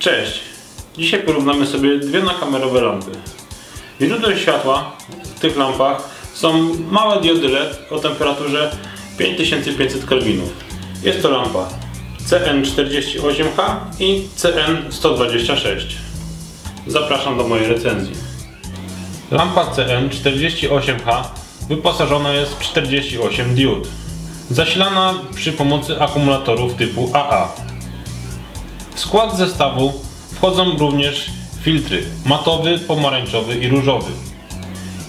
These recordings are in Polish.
Cześć! Dzisiaj porównamy sobie dwie nakamerowe lampy. Źródłem światła w tych lampach są małe diody LED o temperaturze 5500 kelwinów. Jest to lampa CN48H i CN126. Zapraszam do mojej recenzji. Lampa CN48H wyposażona jest w 48 diod. Zasilana przy pomocy akumulatorów typu AA. W skład zestawu wchodzą również filtry matowy, pomarańczowy i różowy.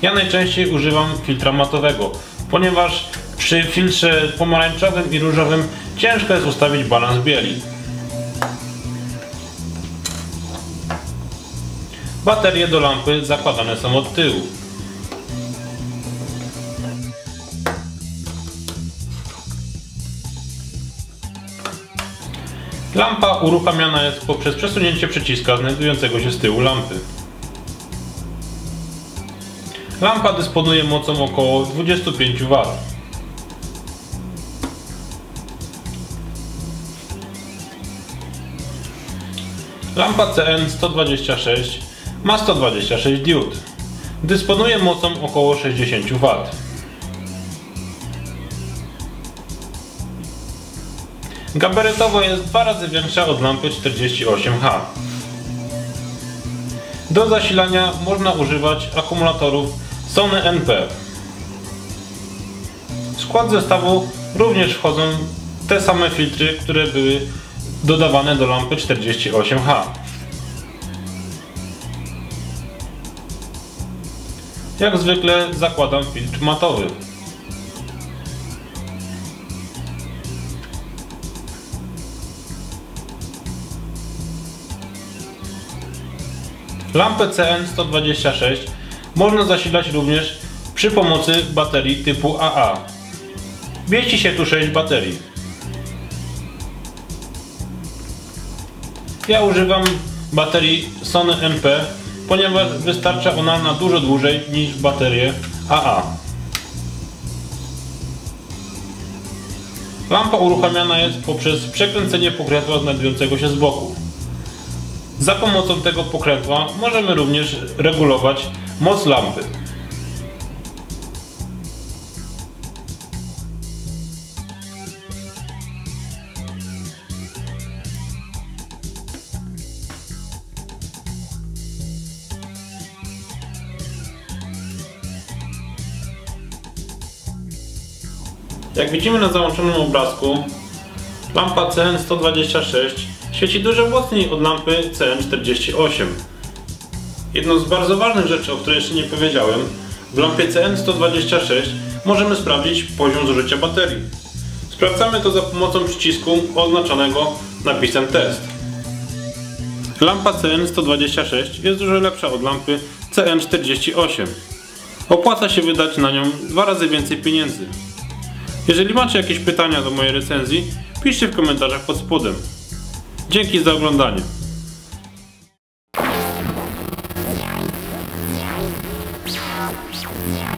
Ja najczęściej używam filtra matowego, ponieważ przy filtrze pomarańczowym i różowym ciężko jest ustawić balans bieli. Baterie do lampy zakładane są od tyłu. Lampa uruchamiana jest poprzez przesunięcie przyciska znajdującego się z tyłu lampy. Lampa dysponuje mocą około 25 W. Lampa CN126 ma 126 diod. Dysponuje mocą około 60 W. Gabarytowo jest dwa razy większa od lampy 48H. Do zasilania można używać akumulatorów Sony NP. W skład zestawu również wchodzą te same filtry, które były dodawane do lampy 48H. Jak zwykle zakładam filtr matowy. Lampę CN126 można zasilać również przy pomocy baterii typu AA. Mieści się tu 6 baterii. Ja używam baterii Sony NP, ponieważ wystarcza ona na dużo dłużej niż baterie AA. Lampa uruchamiana jest poprzez przekręcenie pokrętła znajdującego się z boku. Za pomocą tego pokrętła możemy również regulować moc lampy. Jak widzimy na załączonym obrazku, lampa CN126 świeci dużo mocniej od lampy CN48. Jedną z bardzo ważnych rzeczy, o której jeszcze nie powiedziałem, w lampie CN126 możemy sprawdzić poziom zużycia baterii. Sprawdzamy to za pomocą przycisku oznaczonego napisem test. Lampa CN126 jest dużo lepsza od lampy CN48. Opłaca się wydać na nią dwa razy więcej pieniędzy. Jeżeli macie jakieś pytania do mojej recenzji, piszcie w komentarzach pod spodem. Dzięki za oglądanie. Yeah.